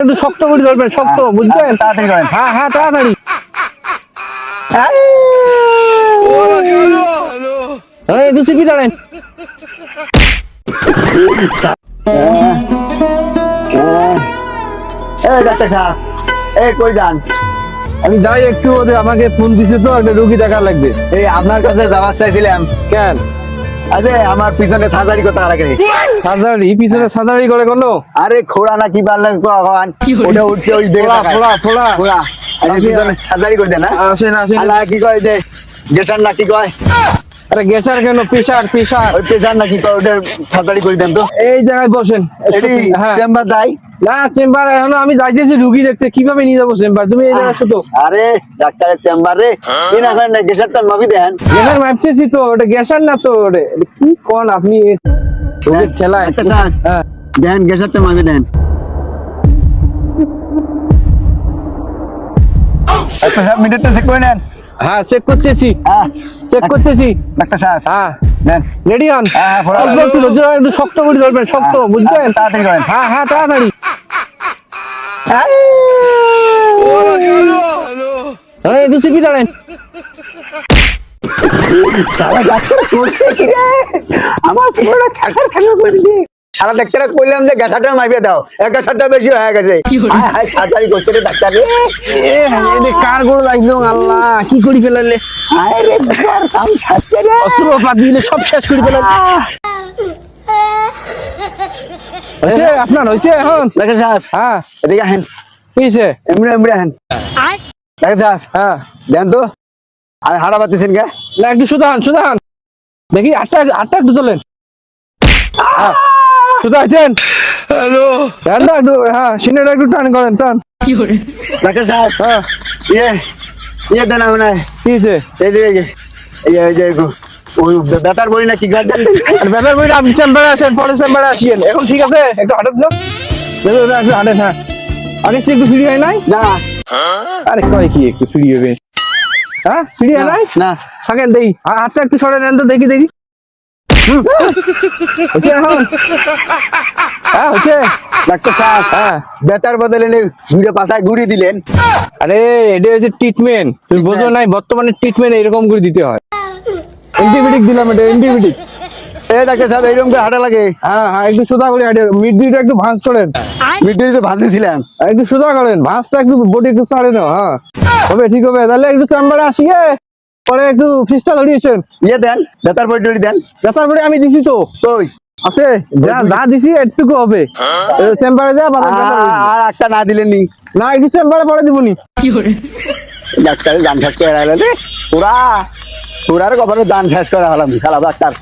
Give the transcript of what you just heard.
একটু শক্ত করে ধরবেন শক্ত বুঝছেন তাড়াতাড়ি করেন। হ্যাঁ হ্যাঁ তাড়াতাড়ি। একটু চিপি দাঁড়েন এই এই কই যান? আমি যাই একটু ওদের আমাকে ফোন দিছে তো একটা রুগী দেখা লাগবে। এই আপনার কাছে যাওয়ার চাইছিলাম। কেন? আরে আমার পিছনে সার্জারি করতে লাগে সার্জারি পিছনে সার্জারি করে কোনো আরে খোড়া না কি পারলে কখন ওটা উঠছে ওই দেখে। ফোড়া ফোড়া খোড়া আরে পিছনে সার্জারি করে দেন না? আসেন আসেন আলা কি কয় যে গেসার না কি কয়? আরে গ্যাসার কেন? প্রেশার প্রেশার ওই পেশার না কি কয়? ওটা সার্জারি করে দেন তো। এই জায়গায় বসেন। এটি হ্যাঁ। চেম্বার যাই। না চেম্বার এখন আমি যাইতেছি রুগী দেখতে কীভাবে নিয়ে যাব চেম্বার তুমি এই জায়গায় শুধু আরে ডাক্তারের চেম্বার রে। দিন এখন গেসারটা নবী দেন। গ্যাসার মাপতেছি তো ওটা গ্যাসার না তো ওটা কি কোন আপনি রোগীর ঠেলায়? একটা হ্যাঁ। দেন গেসারটা মাপি দেন। একটা সাহেব মিনিটটা চেক করে নেন। হ্যাঁ। চেক করতেছি। হ্যাঁ। চেক করতেছি। ডাক্তার সাহেব। হ্যাঁ। দেন। রেডি হন হ্যাঁ, অল্প একটু ধৈর্য একটু শক্ত করে ধরবেন শক্ত হ্যাঁ, বুঝছেন তাড়াতাড়ি করেন। হ্যাঁ হ্যাঁ তাড়াতাড়ি। আরে একটু চিপি দাঁড়েন আমার পুরোটা করে দিছে সারা ডাক্তার কইলাম যে গ্যাসাটা মাইবে দাও। এক গ্যাসারটা বেশি হয়ে গেছে। করছে রে ডাক্তার রে। কার গোল লাগল আল্লাহ? কি করি ফেলালে? হায় রে কাম শাস্তে রে। অস্ত্রপাতি দিলে সব শেষ করে ফেলালে। হয়েছে? আপনার হয়েছে এখন? ডাক্তার সাহেব। হ্যাঁ। এদিকে আহেন। হয়েছে? এমনি এমনি আহেন। ডাক্তার সাহেব। হ্যাঁ। দেন তো। আমি হারা পাচ্ছেন কে? না একটু সুদান সুদান দেখি আটটা আটটা একটু তোলেন। সুদা আছেন? হ্যালো। একটু হ্যাঁ সিনেটা একটু টান করেন টান। ডাক্তার সাহেব হ্যাঁ। ইয়ে ইয়ে দেন আমার কি হয়েছে? এই যে এই যে এই যে- এই যে ওই বেতার বই না কি গাছ দেন। আর ব্যাপার বইটা আপনি চেম্বারে আসেন পরে চেম্বারে আসিয়েন। এখন ঠিক আছে? একটু হাঁটেন না, একটু হাঁটেন হ্যাঁ। আগে সে একটু ফ্রি হয় নাই? না। আরে কয় কি একটু ফ্রি হবে? হ্যাঁ ফ্রি হয় নাই? না। থাকেন দেখি আর হাতটা একটু সরে নেন তো দেখি দেখি। হচ্ছে এখন হ্যাঁ হচ্ছে ডাক্তার সাহেব হ্যাঁ বেতার বদলে নে ঘুরে পাশায় ঘুরে দিলেন। আরে এটা হচ্ছে ট্রিটমেন্ট তুমি বোঝো নাই বর্তমানে ট্রিটমেন্ট এরকম করে দিতে হয় অ্যান্টিবায়োটিক দিলাম এটা অ্যান্টিবায়োটিক এইরকম করে হাঁটা লাগে হ্যাঁ হ্যাঁ একটু সোজা করে হাঁটে মিড দুইটা একটু ভাঁজ করেন আর একটু করেন ভাঁজটা একটু বডি একটু ছাড়ে নাও হ্যাঁ হবে ঠিক হবে তাহলে একটু চেম্বারে আসিয়ে পরে একটু ফিসটা ধরিয়েছেন ইয়ে দেন বেতার বই টই দেন। বেতার পরে আমি দিছি তো। আছে যা যা দিছি একটুকু হবে। চেম্বারে যা। আর একটা না দিলেনি। নি না একটু চেম্বারে পরে দিবনি। ডাক্তারের জান শেষ করে রাখলেন রে। পুরা পুরার কপালে জান শেষ করে হলাম খেলা ডাক্তার